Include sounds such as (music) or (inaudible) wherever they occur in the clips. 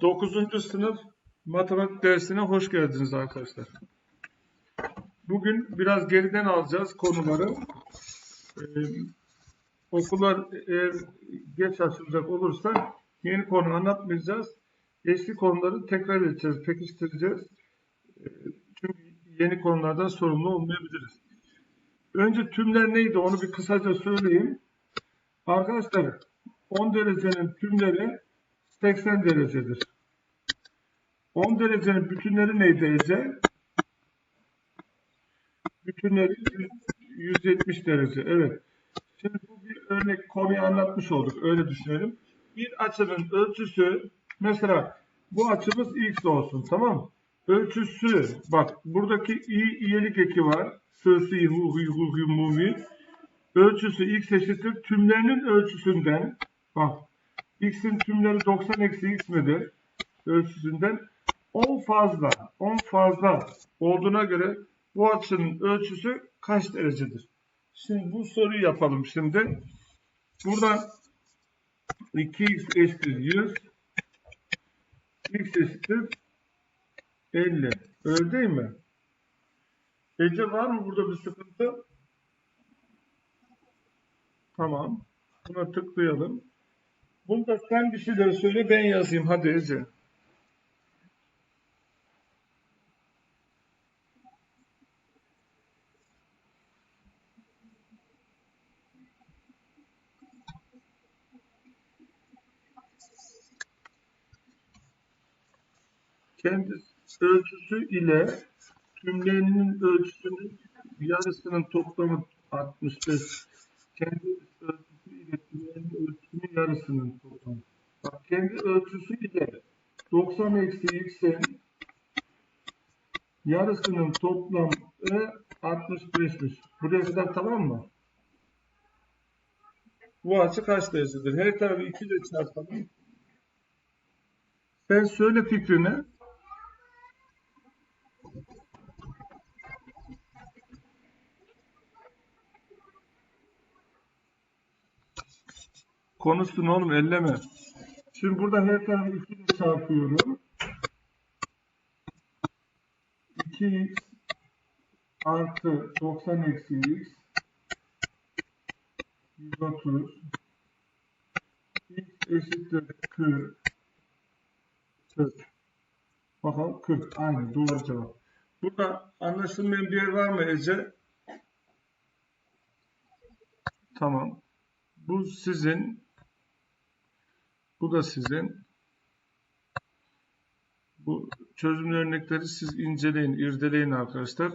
9. sınıf matematik dersine hoş geldiniz arkadaşlar. Bugün biraz geriden alacağız konuları. Ee, okullar eğer geç açılacak olursa yeni konu anlatmayacağız. Eski konuları tekrar edeceğiz, pekiştireceğiz. Ee, çünkü yeni konulardan sorumlu olmayabiliriz. Önce tümler neydi onu bir kısaca söyleyeyim. Arkadaşlar 10 derecenin tümleri 80 derecedir. 10 derecenin bütünleri neydi Ece? Bütünleri 170 derece. Evet. Şimdi bu bir örnek konuyu anlatmış olduk. Öyle düşünelim. Bir açının ölçüsü mesela bu açımız x olsun tamam mı? Ölçüsü bak buradaki i iyelik eki var. Mu Ölçüsü x eşittir. Tümlerinin ölçüsünden bak x'in tümleri 90 eksi x midir? Ölçüsünden 10 fazla 10 fazla olduğuna göre bu açının ölçüsü kaç derecedir? Şimdi bu soruyu yapalım şimdi. Buradan 2x eşittir 100 x eşittir 50. Öyle değil mi? Ece var mı burada bir sıkıntı? Tamam. Buna tıklayalım. Bunda sen bir şeyler söyle ben yazayım. Hadi Ece. kendi ölçüsü ile tümlerinin ölçüsünün yarısının toplamı 65. Kendi ölçüsü ile tümlerinin ölçüsünün yarısının toplamı. Bak kendi ölçüsü ile 90 eksi x'in yarısının toplamı 65'miş. Buraya kadar tamam mı? Bu açı kaç derecedir? Her tarafı 2 ile çarpalım. Sen söyle fikrini. Konuşsun oğlum elleme. Şimdi burada her tarafı 2 ile çarpıyorum. 2x artı 90 eksi x 130 x eşittir 40 40 Bakalım 40. Aynı doğru cevap. Burada anlaşılmayan bir yer var mı Ece? Tamam. Bu sizin bu da sizin. Bu çözüm örnekleri siz inceleyin, irdeleyin arkadaşlar.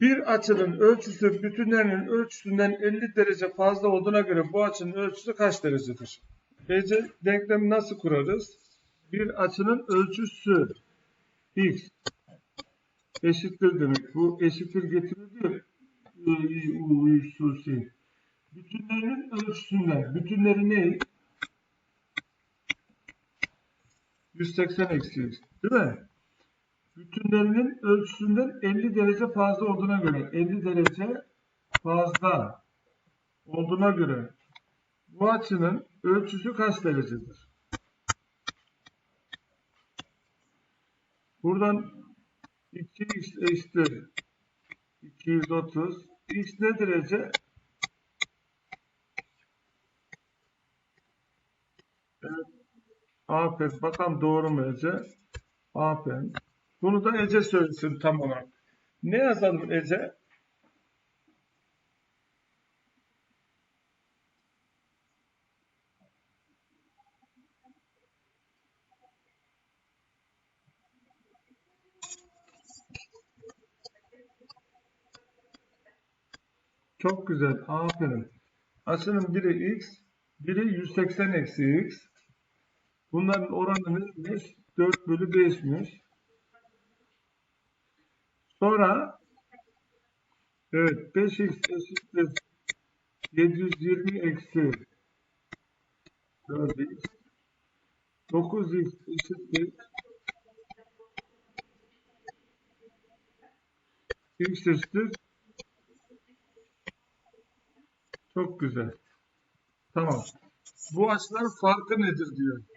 Bir açının ölçüsü bütünlerinin ölçüsünden 50 derece fazla olduğuna göre bu açının ölçüsü kaç derecedir? Ece denklemi nasıl kurarız? Bir açının ölçüsü x eşittir demek. Bu eşittir si. Bütünlerinin ölçüsünden. Bütünleri ne? 180 eksi. Değil mi? Bütünlerinin ölçüsünden 50 derece fazla olduğuna göre 50 derece fazla olduğuna göre bu açının ölçüsü kaç derecedir? Buradan 2x eşittir 230 x ne derece? Evet. Aferin. Bakalım doğru mu Ece? Aferin. Bunu da Ece söylesin tam olarak. Ne yazalım Ece? Çok güzel. Aferin. Açının biri x, biri 180 eksi x. Bunların oranı neymiş? 4 bölü 5'miş. Sonra evet 5x eşittir 720 eksi 4x 9x eşittir x eşittir çok güzel. Tamam. Bu açıların farkı nedir diyor.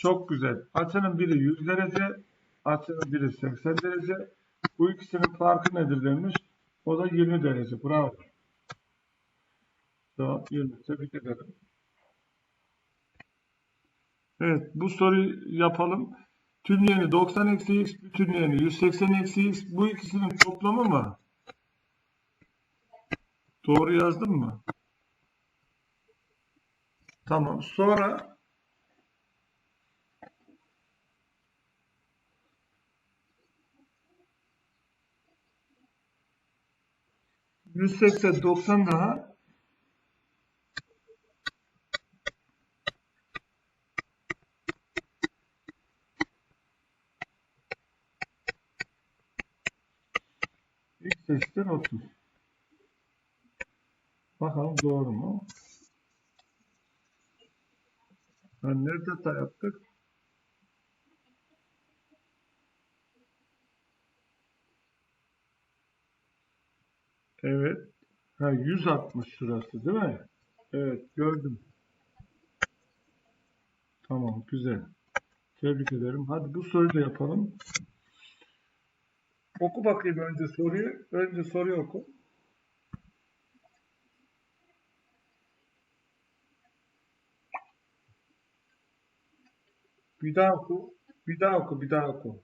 Çok güzel. Açının biri 100 derece, açının biri 80 derece. Bu ikisinin farkı nedir demiş. O da 20 derece. Bravo. Cevap 20. Tebrik ederim. Evet bu soruyu yapalım. Tümleyeni 90 eksi x, bütünleyeni 180 eksi x. Bu ikisinin toplamı mı? Doğru yazdım mı? Tamam. Sonra yüz seksen doksan daha x eşittir 30. Bakalım doğru mu? Ha, nerede yaptık? Evet. Ha, 160 şurası değil mi? Evet gördüm. Tamam güzel. Tebrik ederim. Hadi bu soruyu da yapalım. Oku bakayım önce soruyu. Önce soruyu oku. Bir daha oku. Bir daha oku. Bir daha oku.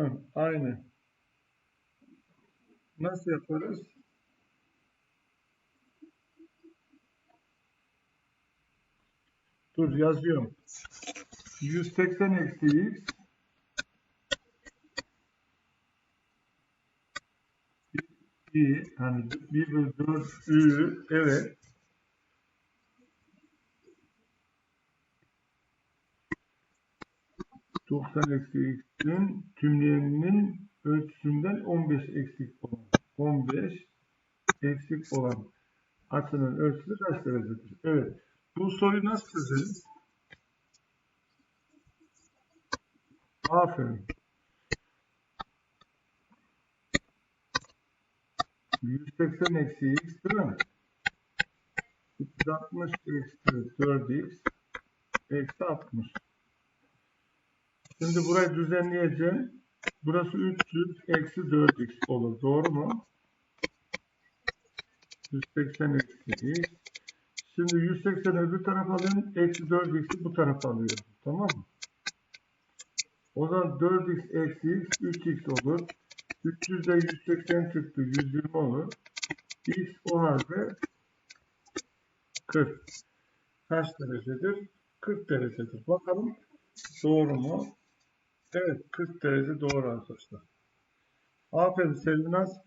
Hı, aynı. Nasıl yaparız? Dur yazıyorum. 180 eksi x i hani 1 bölü 4 ü evet 90 eksi x'in tümleyeninin ölçüsünden 15 eksik olan 15 eksik olan açının ölçüsü kaç derecedir? Evet. Bu soruyu nasıl çözeriz? Aferin. 180 eksi x değil mi? 360 eksi 4x eksi 60. Şimdi burayı düzenleyeceğim. Burası 300 eksi 4x olur. Doğru mu? 180 eksi x. Şimdi 180 öbür tarafa alıyorum. Eksi 4x'i bu tarafa alıyorum. Tamam mı? O zaman 4x eksi x 3x olur. 300'de 180 çıktı. 120 olur. x o halde 40. Kaç derecedir? 40 derecedir. Bakalım doğru mu? Evet 40 derece doğru arkadaşlar. Aferin Selvinaz.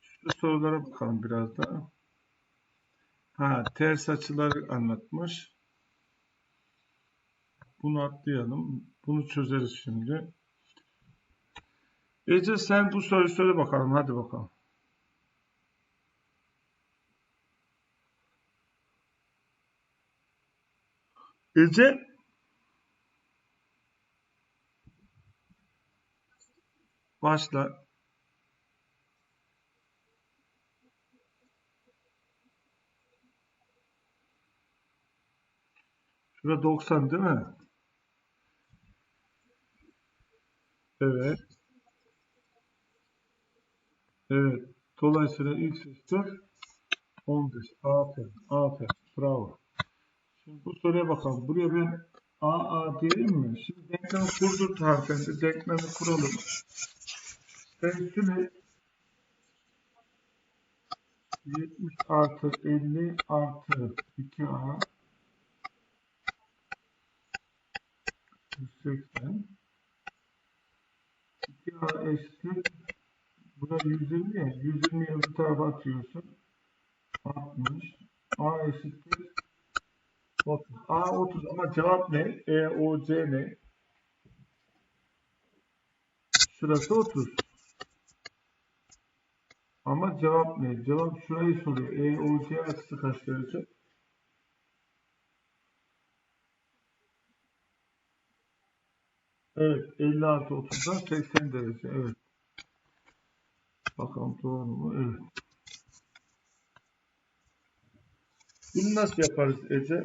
Şu sorulara bakalım biraz daha. Ha ters açıları anlatmış. Bunu atlayalım. Bunu çözeriz şimdi. Ece sen bu soruyu söyle bakalım. Hadi bakalım. Ece başla. Şurada 90 değil mi? Evet. Evet. Dolayısıyla x eşittir 15. Aferin. Aferin. Bravo. Şimdi bu soruya bakalım. Buraya ben a a diyelim mi? Şimdi denklemi kurdur harfinde. Denklemi kuralım. Denklemi 70 artı 50 artı 2a 180 2a eşittir bu da 120 ya. 120'yi öbür tarafa atıyorsun. 60. A eşittir 30. A 30 ama cevap ne? E, O, C ne? Şurası 30. Ama cevap ne? Cevap şurayı soruyor. E, O, C açısı kaç derece? Evet. 50 artı 30'dan 80 derece. Evet. Bakalım doğru mu? Evet. Bunu nasıl yaparız Ece?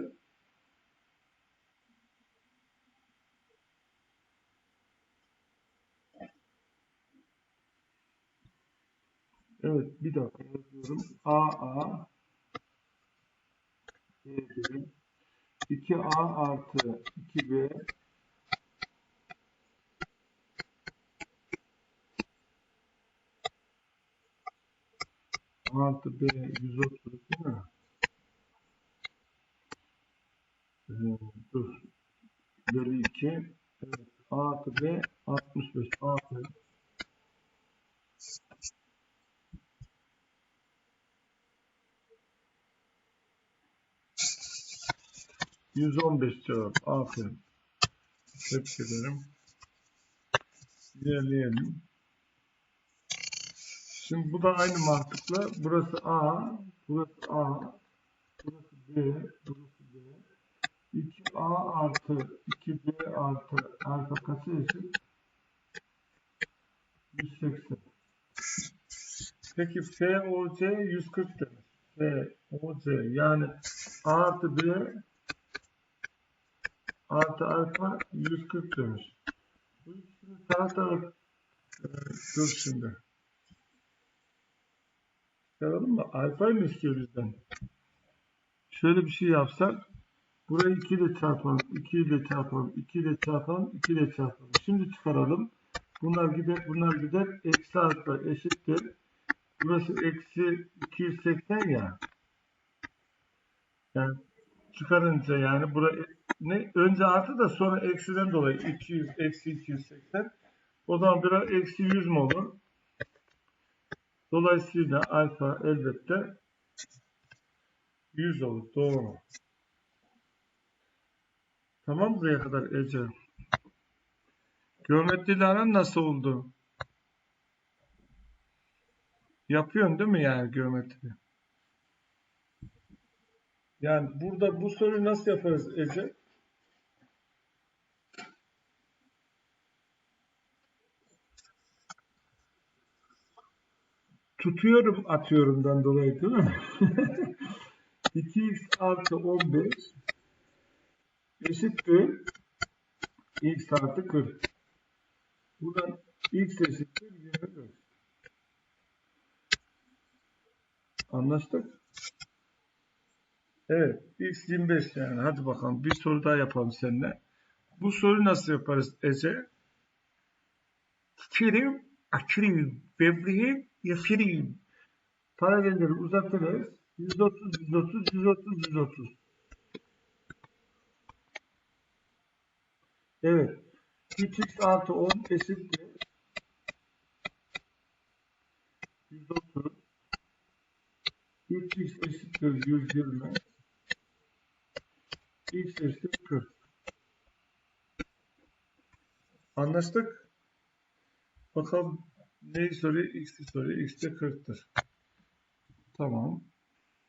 Evet bir dakika yazıyorum. A A B B 2A artı 2B artı B 130 değil mi? Ee, dur. Bölü 2 evet. A artı B 65 artı 115 cevap. Aferin. Tebrik ederim. İlerleyelim. Şimdi bu da aynı mantıkla. Burası A, burası A, burası B, burası B. 2A artı 2B artı alfa kaçı eşit? 180. Peki FOC 140 demiş. FOC yani A artı B artı alfa 140 demiş. Bu ikisini taratarak e, dur şimdi. Çıkaralım mı? Alfa mı istiyor bizden? Şöyle bir şey yapsak burayı 2 ile çarpalım, 2 ile çarpalım, 2 ile çarpalım, 2 ile çarpalım. Şimdi çıkaralım. Bunlar gider, bunlar gider. Eksi alfa eşittir. Burası eksi 280 ya. Yani çıkarınca yani buraya ne önce artı da sonra eksiden dolayı 200 eksi 280 o zaman biraz eksi 100 mi olur? Dolayısıyla alfa elbette 100 olur. Doğru. Tamam buraya kadar Ece. Geometriyle aran nasıl oldu? Yapıyorsun değil mi yani geometri? Yani burada bu soruyu nasıl yaparız Ece? Tutuyorum atıyorumdan dolayı değil mi? (laughs) 2x artı 15 eşittir x artı 40. Buradan x eşittir 24. Anlaştık? Evet. X 25 yani. Hadi bakalım. Bir soru daha yapalım seninle. Bu soruyu nasıl yaparız Ece? Tutuyorum, açıyorum, bevreyim, yasırayım. Paralelleri uzatırız. 130, 130, 130, 130. Evet. 3x artı 10 eşittir. 130. 3x eşittir 120. X eşittir 40. Anlaştık. Bakalım neyi soruyor? X'i soruyor. X de 40'tır. Tamam.